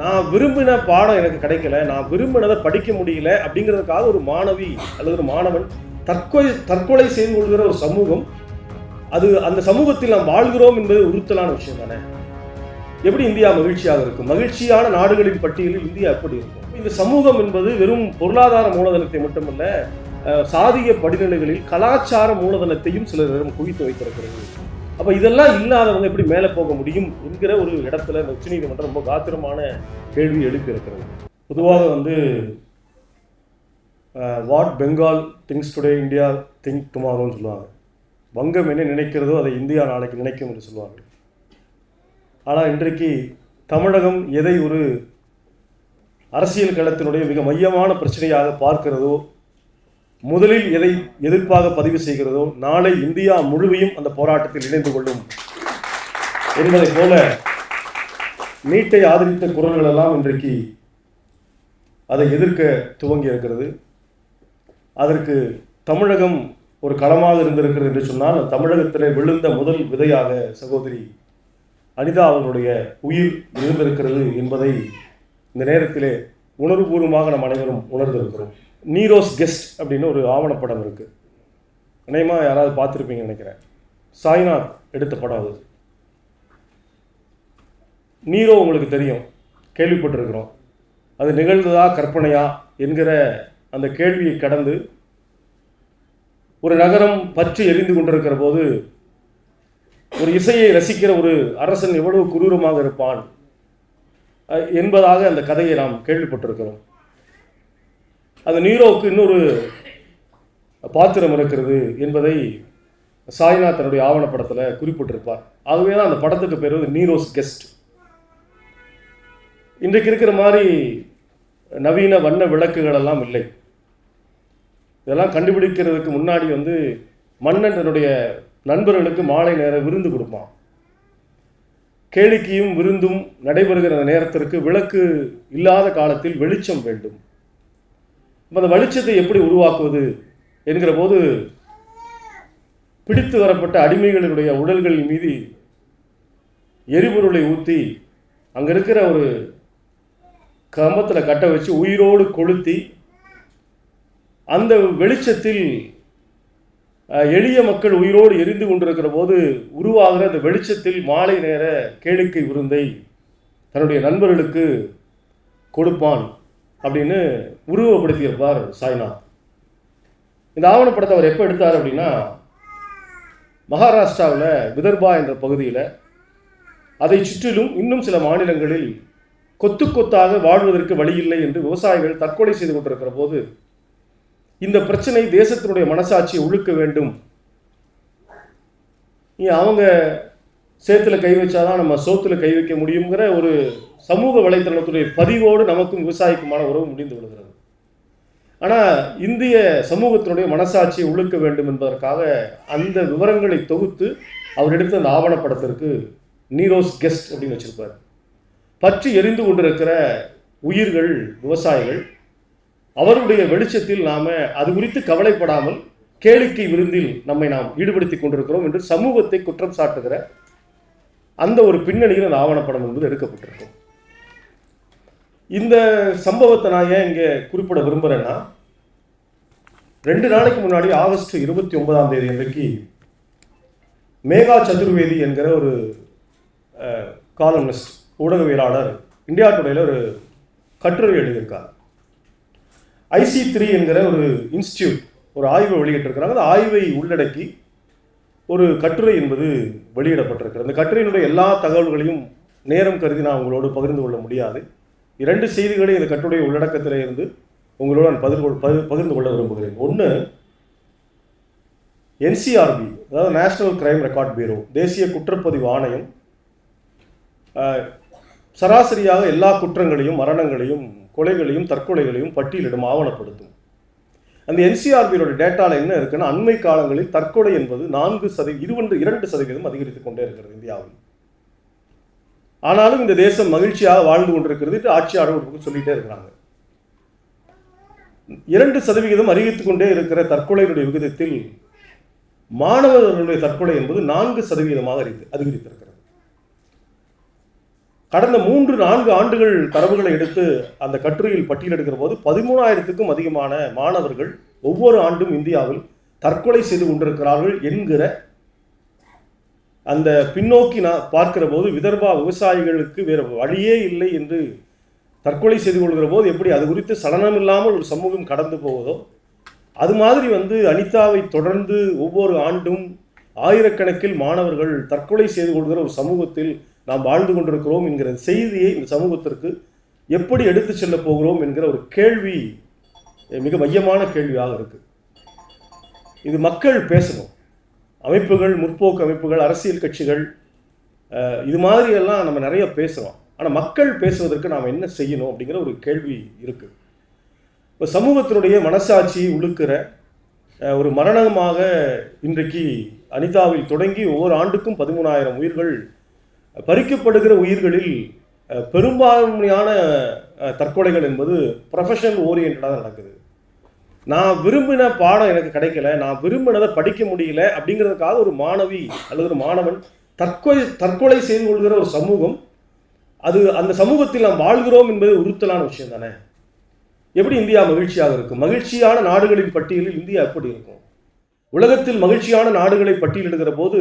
நான் விரும்பின பாடம் எனக்கு கிடைக்கல நான் விரும்பினதை படிக்க முடியல அப்படிங்கிறதுக்காக ஒரு மாணவி அல்லது ஒரு மாணவன் தற்கொலை தற்கொலை செய்து கொள்கிற ஒரு சமூகம். அது அந்த சமூகத்தில் நாம் வாழ்கிறோம் என்பது உறுத்தலான விஷயம் தானே? எப்படி இந்தியா மகிழ்ச்சியாக இருக்கும்? மகிழ்ச்சியான நாடுகளின் பட்டியலில் இந்தியா எப்படி இருக்கும்? இந்த சமூகம் என்பது வெறும் பொருளாதார மூலதனத்தை மட்டுமல்ல சாதிய படிநிலைகளில் கலாச்சார மூலதனத்தையும் சிலர் குவித்து வைத்திருக்கிறது. அப்போ இதெல்லாம் இல்லாதவங்க எப்படி மேலே போக முடியும் என்கிற ஒரு இடத்துல இந்த உச்சநீதிமன்றம் ரொம்ப காத்திரமான கேள்வி எழுப்பி இருக்கிறது. பொதுவாக வந்து what Bengal thinks today India think டுமாரோன்னு சொல்லுவாங்க. வங்கம் என்ன நினைக்கிறதோ அதை இந்தியா நாளைக்கு நினைக்கும் என்று சொல்லுவாங்க ஆனால் இன்றைக்கு தமிழகம் எதை ஒரு அரசியல் களத்தினுடைய மிக மையமான பிரச்சனையாக பார்க்கிறதோ முதலில் எதை எதிர்ப்பாக பதிவு செய்கிறதோ நாளை இந்தியா முழுமையும் அந்த போராட்டத்தில் இணைந்து கொள்ளும். என்பதைப் போல நீட்டை ஆதரித்த குரல்கள் எல்லாம் இன்றைக்கு அதை எதிர்க்க துவங்கி இருக்கிறது. அதற்கு தமிழகம் ஒரு களமாக இருந்திருக்கிறது என்று சொன்னால் தமிழகத்திலே விழுந்த முதல் விதையாக சகோதரி அனிதா அவர்களுடைய உயிர் இருந்திருக்கிறது என்பதை இந்த நேரத்திலே உணர்வுபூர்வமாக நம் அனைவரும் உணர்ந்திருக்கிறோம். நீரோஸ் கெஸ்ட் அப்படின்னு ஒரு ஆவணப்படம் இருக்குது அநேகமாக யாராவது பார்த்துருப்பீங்கன்னு நினைக்கிறேன். சாய்நாத் எடுத்த படம் அது. நீரோ உங்களுக்கு தெரியும். கேள்விப்பட்டிருக்கிறோம். அது நிகழ்ந்ததா கற்பனையா என்கிற அந்த கேள்வியை கடந்து ஒரு நகரம் பற்றி எரிந்து கொண்டிருக்கிற போது ஒரு இசையை ரசிக்கிற ஒரு அரசன் எவ்வளவு குரூரமாக இருப்பான் என்பதாக அந்த கதையை நாம் கேள்விப்பட்டிருக்கிறோம். அந்த நீரோவுக்கு இன்னொரு பாத்திரம் இருக்கிறது என்பதை சாய்நாத் தன்னுடைய ஆவணப்படத்தில் குறிப்பிட்டிருப்பார். ஆகவே தான் அந்த படத்துக்கு பேர் வந்து நீரோஸ் கெஸ்ட். இன்றைக்கு இருக்கிற மாதிரி நவீன வண்ண விளக்குகள் எல்லாம் இல்லை. இதெல்லாம் கண்டுபிடிக்கிறதுக்கு முன்னாடி வந்து மன்னன் தன்னுடைய நண்பர்களுக்கு மாலை நேர விருந்து கொடுப்பான். கேளிக்கையும் விருந்தும் நடைபெறுகிற நேரத்திற்கு விளக்கு இல்லாத காலத்தில் வெளிச்சம் வேண்டும். அந்த வெளிச்சத்தை எப்படி உருவாக்குவது என்கிற போது பிடித்து வரப்பட்ட அடிமைகளினுடைய உடல்கள் மீது எரிபொருளை ஊற்றி அங்கே இருக்கிற ஒரு கம்பத்தில் கட்ட வச்சு உயிரோடு கொளுத்தி அந்த வெளிச்சத்தில் எளிய மக்கள் உயிரோடு எரிந்து கொண்டிருக்கிற போது உருவாகிற அந்த வெளிச்சத்தில் மாலை நேர கேளிக்கை விருந்தை தன்னுடைய நண்பர்களுக்கு கொடுப்பான். அப்படின்னு உருவப்படுத்தியிருப்பார் சாய்நாத். இந்த ஆவணப்படத்தை அவர் எப்போ எடுத்தார் அப்படின்னா மகாராஷ்டிராவில் விதர்பா என்ற பகுதியில் அதை சுற்றிலும் இன்னும் சில மாநிலங்களில் கொத்து கொத்தாக வாழ்வதற்கு வழியில்லை என்று விவசாயிகள் தற்கொலை செய்து கொண்டிருக்கிற போது இந்த பிரச்சனை தேசத்தினுடைய மனசாட்சியை உழுக்க வேண்டும். நீ அவங்க சேத்துல கை வச்சாதான் நம்ம சோத்துல கை வைக்க முடியுங்கிற ஒரு சமூக வலைத்தளத்துடைய பதிவோடு நமக்கும் விவசாயிக்குமான உறவு முடிந்து விடுகிறது. ஆனால் இந்திய சமூகத்தினுடைய மனசாட்சியை உழுக்க வேண்டும் என்பதற்காக அந்த விவரங்களை தொகுத்து அவர் எடுத்த அந்த ஆவணப்படத்திற்கு நீரோஸ் கெஸ்ட் அப்படின்னு வச்சிருப்பார். பற்றி எரிந்து கொண்டிருக்கிற உயிர்கள் விவசாயிகள் அவருடைய வெளிச்சத்தில் நாம் அது குறித்து கவலைப்படாமல் கேளிக்கை விருந்தில் நம்மை நாம் ஈடுபடுத்தி கொண்டிருக்கிறோம் என்று சமூகத்தை குற்றம் சாட்டுகிற அந்த ஒரு பின்னணியில் அந்த ஆவணப்படம் என்பது எடுக்கப்பட்டிருக்கும். இந்த சம்பவத்தை நான் ஏன் இங்கே குறிப்பிட விரும்புகிறேன்னா ரெண்டு நாளைக்கு முன்னாடி ஆகஸ்ட் இருபத்தி ஒன்பதாம் தேதி அன்றைக்கு மேகா சதுர்வேதி என்கிற ஒரு காலமிஸ்ட் ஊடகவியலாளர் இந்தியா டுடேல ஒரு கட்டுரை எழுதியிருக்கார். ஐசி த்ரீ என்கிற ஒரு இன்ஸ்டியூட் ஒரு ஆய்வை வெளியிட்டிருக்கிறாங்க. அந்த ஆய்வை உள்ளடக்கி ஒரு கட்டுரை என்பது வெளியிடப்பட்டிருக்கிறது. அந்த கட்டுரையினுடைய எல்லா தகவல்களையும் நேரம் கருதி நான் உங்களோடு பகிர்ந்து கொள்ள முடியாது. இரண்டு செய்திகளை இந்த கட்டுரை உள்ளடக்கத்தில் இருந்து உங்களோட நான் பகிர்ந்து கொள்- பகிர்ந்து கொள்ள விரும்புகிறேன். ஒன்று என்சிஆர்பி அதாவது நேஷனல் கிரைம் ரெக்கார்ட் பியூரோ தேசிய குற்றப்பதிவு ஆணையம் சராசரியாக எல்லா குற்றங்களையும் மரணங்களையும் கொலைகளையும் தற்கொலைகளையும் பட்டியலிடும் ஆவணப்படுத்தும். அந்த என்சிஆர்பியோட டேட்டாவில் என்ன இருக்குன்னா அண்மை காலங்களில் தற்கொலை என்பது நான்கு சதவீ இருபது இரண்டு சதவீதம் அதிகரித்து கொண்டே இருக்கிறது இந்தியாவில். ஆனாலும் இந்த தேசம் மகிழ்ச்சியாக வாழ்ந்து கொண்டிருக்கிறது ஆட்சியாளர் ஒரு பக்கம் சொல்லிட்டே இருக்கிறாங்க. இரண்டு சதவிகிதம் அறிவித்துக்கொண்டே இருக்கிற தற்கொலையினுடைய விகிதத்தில் மாணவர்களுடைய தற்கொலை என்பது நான்கு சதவிகிதமாக அதிகரித்திருக்கிறது. கடந்த மூன்று நான்கு ஆண்டுகள் தரவுகளை எடுத்து அந்த கட்டுரையில் பட்டியலெடுக்கிற போது பதிமூணாயிரத்துக்கும் அதிகமான மாணவர்கள் ஒவ்வொரு ஆண்டும் இந்தியாவில் தற்கொலை செய்து கொண்டிருக்கிறார்கள் என்கிற அந்த பின்னோக்கி நான் பார்க்கிற போது விதர்பா விவசாயிகளுக்கு வேறு வழியே இல்லை என்று தற்கொலை செய்து கொள்கிற போது எப்படி அது குறித்து சலனம் இல்லாமல் ஒரு சமூகம் கடந்து போவதோ அது மாதிரி வந்து அனிதாவை தொடர்ந்து ஒவ்வொரு ஆண்டும் ஆயிரக்கணக்கில் மாணவர்கள் தற்கொலை செய்து கொள்கிற ஒரு சமூகத்தில் நாம் வாழ்ந்து கொண்டிருக்கிறோம் என்கிற செய்தியை இந்த சமூகத்திற்கு எப்படி எடுத்து செல்ல போகிறோம் என்கிற ஒரு கேள்வி மிக மையமான கேள்வியாக இருக்கு. இது மக்கள் பேசணும். அமைப்புகள் முற்போக்கு அமைப்புகள் அரசியல் கட்சிகள் இது மாதிரியெல்லாம் நம்ம நிறைய பேசுகிறோம் ஆனால் மக்கள் பேசுவதற்கு நாம் என்ன செய்யணும் அப்படிங்கிற ஒரு கேள்வி இருக்குது இப்போ சமூகத்தினுடைய மனசாட்சியை உழுக்கிற ஒரு மரணமாக இன்றைக்கு அனிதாவில் தொடங்கி ஒவ்வொரு ஆண்டுக்கும் பதிமூணாயிரம் உயிர்கள் பறிக்கப்படுகிற உயிர்களில் பெரும்பான்மையான தற்கொலைகள் என்பது ப்ரொஃபஷனல் ஓரியன்டாக நடக்குது. நான் விரும்பின பாடம் எனக்கு கிடைக்கல நான் விரும்பினதை படிக்க முடியல அப்படிங்கிறதுக்காக ஒரு மாணவி அல்லது ஒரு மாணவன் தற்கொலை தற்கொலை செய்து கொள்கிற ஒரு சமூகம் அது அந்த சமூகத்தில் நாம் வாழ்கிறோம் என்பது உறுத்தலான விஷயம் தானே? எப்படி இந்தியா மகிழ்ச்சியாக இருக்கும்? மகிழ்ச்சியான நாடுகளின் பட்டியலில் இந்தியா எப்படி இருக்கும்? உலகத்தில் மகிழ்ச்சியான நாடுகளை பட்டியலிடுகிற போது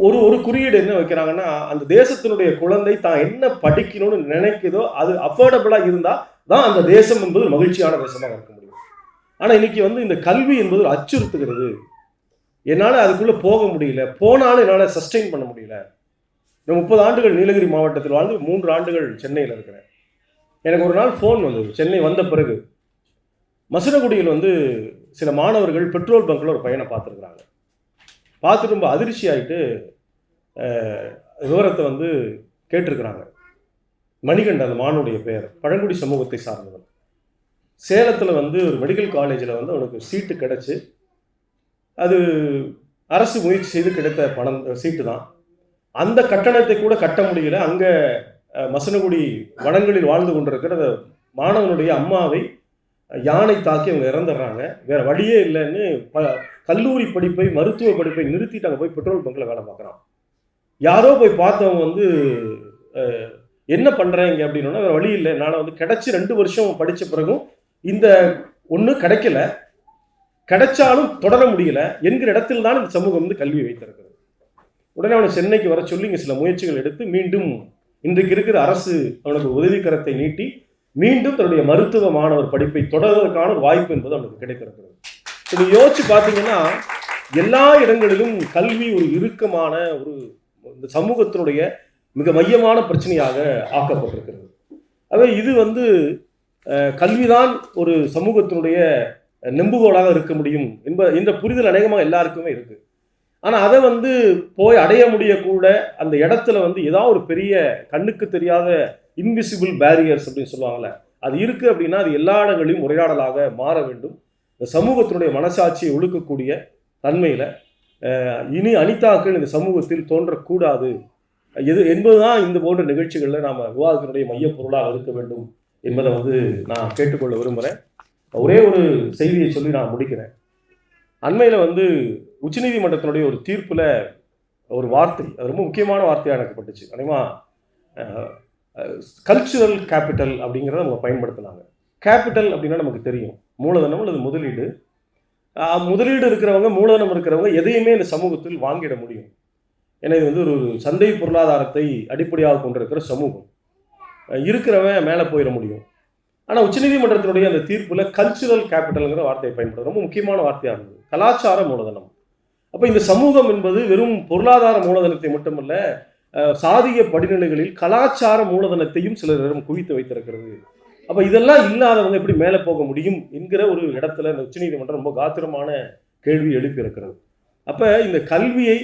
ஒரு ஒரு குறியீடு என்ன வைக்கிறாங்கன்னா அந்த தேசத்தினுடைய குழந்தை தான் என்ன படிக்கணும்னு நினைக்குதோ அது அஃபோர்டபுளாக இருந்தால் தான் அந்த தேசம் என்பது மகிழ்ச்சியான தேசமாக இருக்கும் ஆனால் இன்னைக்கு வந்து இந்த கல்வி என்பது ஒரு அச்சுறுத்துகிறது. என்னால் அதுக்குள்ளே போக முடியல. போனாலும் என்னால் சஸ்டெயின் பண்ண முடியல. நான் முப்பது ஆண்டுகள் நீலகிரி மாவட்டத்தில் வாழ்ந்து மூன்று ஆண்டுகள் சென்னையில் இருக்கிறேன். எனக்கு ஒரு நாள் ஃபோன் வந்தது. சென்னை வந்த பிறகு மசுரகுடியில் வந்து சில மாணவர்கள் பெட்ரோல் பங்க்கில் ஒரு பையனை பார்த்துருக்குறாங்க. பார்த்துட்டு ரொம்ப அதிர்ச்சி ஆகிட்டு விவரத்தை வந்து கேட்டிருக்கிறாங்க. மணிகண்டன் அந்த மானுடைய பெயர். பழங்குடி சமூகத்தை சார்ந்தவன் சேலத்தில் வந்து ஒரு மெடிக்கல் காலேஜில் வந்து அவனுக்கு சீட்டு கிடச்சி அது அரசு முயற்சி செய்து கிடைத்த பணம் சீட்டு தான். அந்த கட்டணத்தை கூட கட்ட முடியல. அங்கே மசனகுடி வனங்களில் வாழ்ந்து கொண்டிருக்கிற மாணவனுடைய அம்மாவை யானை தாக்கி அவங்க இறந்துடுறாங்க. வேறு வழியே இல்லைன்னு ப கல்லூரி படிப்பை மருத்துவ படிப்பை நிறுத்திட்டு அங்கே போய் பெட்ரோல் பங்கில் வேலை பார்க்குறான். யாரோ போய் பார்த்தவங்க வந்து என்ன பண்ணுறீங்க அப்படின்னா வேறு வழி இல்லை. நான் வந்து கிடச்சி ரெண்டு வருஷம் படித்த பிறகும் இந்த ஒன்று கிடைக்கல கிடைச்சாலும் தொடர முடியல என்கிற இடத்தில் தான் இந்த சமூகம் வந்து கல்வி வைத்திருக்கிறது. உடனே அவனை சென்னைக்கு வர சொல்லி இங்கே சில முயற்சிகள் எடுத்து மீண்டும் இன்றைக்கு இருக்கிற அரசு அவனுக்கு உதவிக்கரத்தை நீட்டி மீண்டும் தன்னுடைய மருத்துவ மாணவர் படிப்பை தொடர்வதற்கான ஒரு வாய்ப்பு என்பது அவனுக்கு கிடைத்திருக்கிறது. இது யோசிச்சு பார்த்தீங்கன்னா எல்லா இடங்களிலும் கல்வி ஒரு இறுக்கமான ஒரு இந்த சமூகத்தினுடைய மிக மையமான பிரச்சனையாக ஆக்கப்பட்டிருக்கிறது. அதே இது வந்து கல்விதான் ஒரு சமூகத்தினுடைய நெம்புகோலாக இருக்க முடியும் என்ப என்ற புரிதல் அநேகமாக எல்லாருக்குமே இருக்கு. ஆனால் அதை வந்து போய் அடைய முடியக்கூட அந்த இடத்துல வந்து ஏதாவது ஒரு பெரிய கண்ணுக்கு தெரியாத இன்விசிபிள் பேரியர்ஸ் அப்படின்னு சொல்லுவாங்கள்ல அது இருக்கு அப்படின்னா அது எல்லா இடங்களிலும் உரையாடலாக மாற வேண்டும். இந்த சமூகத்தினுடைய மனசாட்சியை ஒழுக்கக்கூடிய தன்மையில் இனி அனிதாக்கள் இந்த சமூகத்தில் தோன்றக்கூடாது. எது என்பதுதான் இந்த போன்ற நிகழ்ச்சிகளில் நாம் விவாதத்தினுடைய மையப் பொருளாக இருக்க வேண்டும். என்பதை வந்து நான் கேட்டுக்கொள்ள விரும்புகிறேன் ஒரே ஒரு செய்தியை சொல்லி நான் முடிக்கிறேன். அண்மையில் வந்து உச்சநீதிமன்றத்தினுடைய ஒரு தீர்ப்பில் ஒரு வார்த்தை அது ரொம்ப முக்கியமான வார்த்தையாக எனக்கு பட்டுச்சு அதேமா கல்ச்சுரல் கேபிட்டல் அப்படிங்கிறத நம்ம பயன்படுத்தினாங்க. கேபிட்டல் அப்படின்னா நமக்கு தெரியும். மூலதனம் அல்லது முதலீடு. முதலீடு இருக்கிறவங்க மூலதனம் இருக்கிறவங்க எதையுமே இந்த சமூகத்தில் வாங்கிட முடியும். ஏன்னா இது வந்து ஒரு சந்தை பொருளாதாரத்தை அடிப்படையாக கொண்டிருக்கிற சமூகம். இருக்கிறவன் மேலே போயிட முடியும். ஆனால் உச்சநீதிமன்றத்தினுடைய அந்த தீர்ப்பில் கல்ச்சுரல் கேபிட்டலுங்கிற வார்த்தையை பயன்படுத்த ரொம்ப முக்கியமான வார்த்தையாக இருந்தது. கலாச்சார மூலதனம். அப்போ இந்த சமூகம் என்பது வெறும் பொருளாதார மூலதனத்தை மட்டுமல்ல சாதிய படிநிலைகளில் கலாச்சார மூலதனத்தையும் சிலரிடம் குவித்து வைத்திருக்கிறது. அப்போ இதெல்லாம் இல்லாதவங்க எப்படி மேலே போக முடியும் என்கிற ஒரு இடத்துல இந்த உச்சநீதிமன்றம் ரொம்ப காத்திரமான கேள்வி எழுப்பியிருக்கிறது. அப்போ இந்த கல்வியை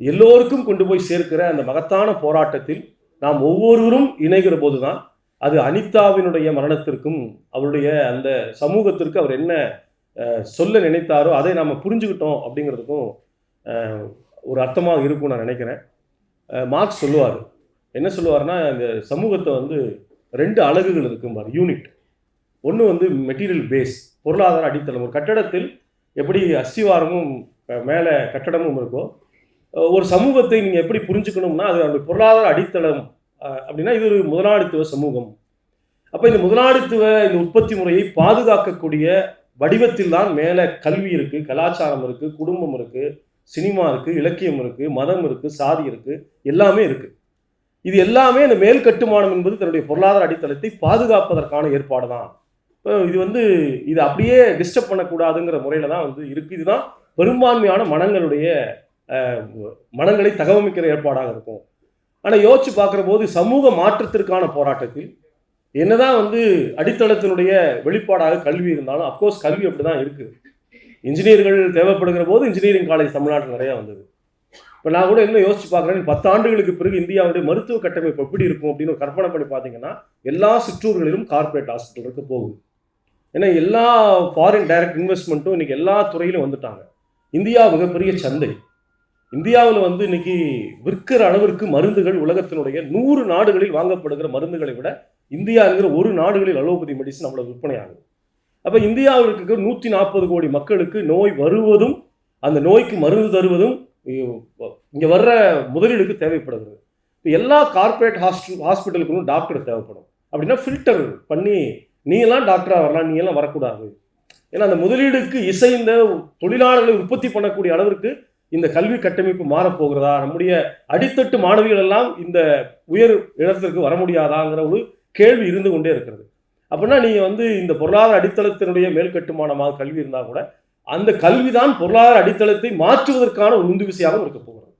எல்லோருக்கும் கொண்டு போய் சேர்க்கிற அந்த மகத்தான போராட்டத்தில் நாம் ஒவ்வொருவரும் இணைகிற போது தான் அது அனிதாவினுடைய மரணத்திற்கும் அவருடைய அந்த சமூகத்திற்கு அவர் என்ன சொல்ல நினைத்தாரோ அதை நாம் புரிஞ்சுக்கிட்டோம் அப்படிங்கிறதுக்கும் ஒரு அர்த்தமாக இருக்கும் நான் நினைக்கிறேன். மார்க்ஸ் சொல்லுவார். என்ன சொல்லுவார்னா இந்த சமூகத்தை வந்து ரெண்டு அலகுகள் இருக்கும்பார் யூனிட் ஒன்று வந்து மெட்டீரியல் பேஸ் பொருளாதார அடித்தளம். ஒரு கட்டடத்தில் எப்படி அஸ்திவாரமும் மேலே கட்டடமும் இருக்கோ ஒரு சமூகத்தை நீங்கள் எப்படி புரிஞ்சுக்கணும்னா அது அந்த பொருளாதார அடித்தளம் அப்படின்னா இது ஒரு முதலாளித்துவ சமூகம். அப்போ இந்த முதலாளித்துவ இந்த உற்பத்தி முறையை பாதுகாக்கக்கூடிய வடிவத்தில் தான் மேலே கல்வி இருக்குது கலாச்சாரம் இருக்குது குடும்பம் இருக்குது சினிமா இருக்குது இலக்கியம் இருக்குது மதம் இருக்குது சாதி இருக்குது எல்லாமே இருக்குது இது எல்லாமே இந்த மேல் கட்டுமானம் என்பது தன்னுடைய பொருளாதார அடித்தளத்தை பாதுகாப்பதற்கான ஏற்பாடு தான். இப்போ இது வந்து இது அப்படியே டிஸ்டர்ப் பண்ணக்கூடாதுங்கிற முறையில் தான் வந்து இருக்குது இதுதான் பெரும்பான்மையான மனங்களுடைய மனங்களை தகவமைக்கிற ஏற்பாடாக இருக்கும். ஆனால் யோசிச்சு பார்க்குற போது சமூக மாற்றத்திற்கான போராட்டத்தில் என்னதான் வந்து அடித்தளத்தினுடைய வெளிப்பாடாக கல்வி இருந்தாலும் அப்கோர்ஸ் கல்வி அப்படி தான் இருக்குது இன்ஜினியர்கள் தேவைப்படுகிற போது இன்ஜினியரிங் காலேஜ் தமிழ்நாட்டில் நிறையா வந்தது. இப்போ நான் கூட என்ன யோசிச்சு பார்க்குறேன் பத்து ஆண்டுகளுக்கு பிறகு இந்தியாவுடைய மருத்துவ கட்டமைப்பு எப்படி இருக்கும் அப்படின்னு ஒரு கற்பனை பண்ணி பார்த்தீங்கன்னா எல்லா சிற்றூர்களிலும் கார்ப்பரேட் ஹாஸ்பிட்டலுக்கு போகுது. ஏன்னா எல்லா ஃபாரின் டைரக்ட் இன்வெஸ்ட்மெண்ட்டும் இன்றைக்கி எல்லா துறையிலும் வந்துட்டாங்க. இந்தியா மிகப்பெரிய சந்தை. இந்தியாவில் வந்து இன்னைக்கு விற்கிற அளவிற்கு மருந்துகள் உலகத்தினுடைய நூறு நாடுகளில் வாங்கப்படுகிற மருந்துகளை விட இந்தியாங்கிற ஒரு நாடுகளில் அலோபதி மெடிசன் அவ்வளோ விற்பனை ஆகுது அப்போ இந்தியாவில் இருக்கிற நூற்றி நாற்பது கோடி மக்களுக்கு நோய் வருவதும் அந்த நோய்க்கு மருந்து தருவதும் இங்கே வர்ற முதலீடுக்கு தேவைப்படுகிறது. இப்போ எல்லா கார்ப்பரேட் ஹாஸ்பிட்டல் ஹாஸ்பிட்டலுக்கும் டாக்டர் தேவைப்படும். அப்படின்னா ஃபில்டர் பண்ணி நீ எல்லாம் டாக்டராக வரலாம் நீ எல்லாம் வரக்கூடாது. ஏன்னா அந்த முதலீடுக்கு இசைந்த தொழிலாளர்களை உற்பத்தி பண்ணக்கூடிய அளவிற்கு இந்த கல்வி கட்டமைப்பு மாறப்போகிறதா? நம்முடைய அடித்தட்டு மாணவிகள் எல்லாம் இந்த உயர் இடத்திற்கு வர முடியாதாங்கிற ஒரு கேள்வி இருந்து கொண்டே இருக்கிறது. அப்படின்னா நீங்கள் வந்து இந்த பொருளாதார அடித்தளத்தினுடைய மேல்கட்டுமானமாக கல்வி இருந்தால் கூட அந்த கல்வி தான் பொருளாதார அடித்தளத்தை மாற்றுவதற்கான ஒரு உந்து விசையாகவும் இருக்க போகிறது.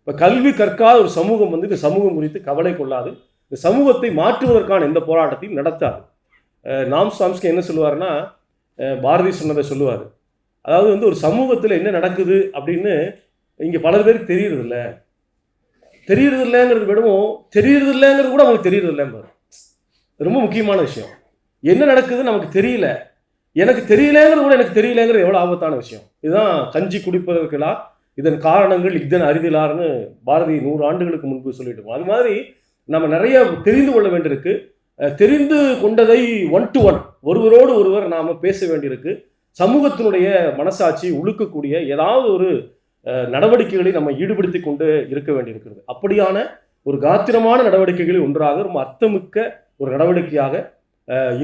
இப்போ கல்வி கற்காத ஒரு சமூகம் வந்து இந்த சமூகம் குறித்து கவலை கொள்ளாது. இந்த சமூகத்தை மாற்றுவதற்கான எந்த போராட்டத்தையும் நடத்தாது. நாம் சாம்ஸ்கி என்ன சொல்லுவார்னா பாரதி சொன்னதை சொல்லுவார். அதாவது வந்து ஒரு சமூகத்தில் என்ன நடக்குது அப்படின்னு இங்கே பல பேருக்கு தெரியறதில்ல. தெரியறதில்லைங்கிறது விடவும் தெரியறதில்லைங்கிறது கூட அவங்களுக்கு தெரியறதில்லைம்பாரு ரொம்ப முக்கியமான விஷயம். என்ன நடக்குது நமக்கு தெரியல. எனக்கு தெரியலங்கிறது கூட எனக்கு தெரியலங்கிறது எவ்வளோ ஆபத்தான விஷயம். இதுதான் கஞ்சி குடிப்பதற்குலா இதன் காரணங்கள் இதன் அறிதலார்னு பாரதி நூறு ஆண்டுகளுக்கு முன்பு சொல்லிட்டு இருக்கோம் அது மாதிரி நம்ம நிறைய தெரிந்து கொள்ள வேண்டியிருக்கு. தெரிந்து கொண்டதை ஒன் டு ஒன் ஒருவரோடு ஒருவர் நாம் பேச வேண்டியிருக்கு. சமூகத்தினுடைய மனசாட்சி உழுக்கக்கூடிய ஏதாவது ஒரு நடவடிக்கைகளை நம்ம ஈடுபடுத்தி கொண்டு இருக்க வேண்டியிருக்கிறது. அப்படியான ஒரு காத்திரமான நடவடிக்கைகளில் ஒன்றாக ரொம்ப அர்த்தமிக்க ஒரு நடவடிக்கையாக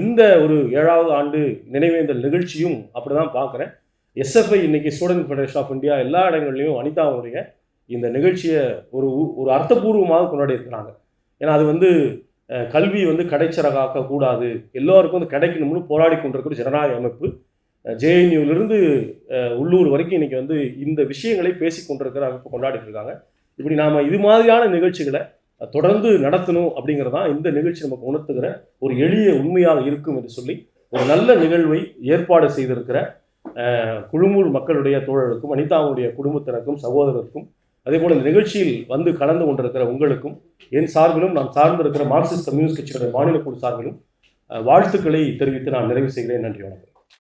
இந்த ஒரு ஏழாவது ஆண்டு நினைவேந்தல் நிகழ்ச்சியும் அப்படி தான் பார்க்குறேன் எஸ்எஃப்ஐ இன்னைக்கு ஸ்டூடெண்ட் ஃபெடரேஷன் ஆஃப் இந்தியா எல்லா இடங்கள்லையும் அனிதாவுடைய இந்த நிகழ்ச்சியை ஒரு ஒரு அர்த்தபூர்வமாக கொண்டாடி இருக்கிறாங்க ஏன்னா அது வந்து கல்வி வந்து கடைச்சரகாக்க கூடாது. எல்லோருக்கும் வந்து கிடைக்கணும்னு போராடி கொண்டிருக்கிற ஜனநாயக அமைப்பு. ஜேஎன்யூவிலிருந்து உள்ளூர் வரைக்கும் இன்றைக்கி வந்து இந்த விஷயங்களை பேசி கொண்டிருக்கிற அமைப்பு கொண்டாடிட்டு இருக்காங்க. இப்படி நாம் இது மாதிரியான நிகழ்ச்சிகளை தொடர்ந்து நடத்தணும் அப்படிங்கிறது தான் இந்த நிகழ்ச்சி நமக்கு உணர்த்துகிற ஒரு எளிய உண்மையாக இருக்கும் என்று சொல்லி ஒரு நல்ல நிகழ்வை ஏற்பாடு செய்திருக்கிற குழுமூர் மக்களுடைய தோழருக்கும் அனிதாவுடைய குடும்பத்தினருக்கும் சகோதரருக்கும் அதே போல் இந்த நிகழ்ச்சியில் வந்து கலந்து கொண்டிருக்கிற உங்களுக்கும் என் சார்பிலும் நான் சார்ந்திருக்கிற மார்க்சிஸ்ட் கம்யூனிஸ்ட் கட்சியுடைய மாநில குழு சார்பிலும் வாழ்த்துக்களை தெரிவித்து நான் நிறைவு செய்கிறேன். நன்றி வணக்கம்.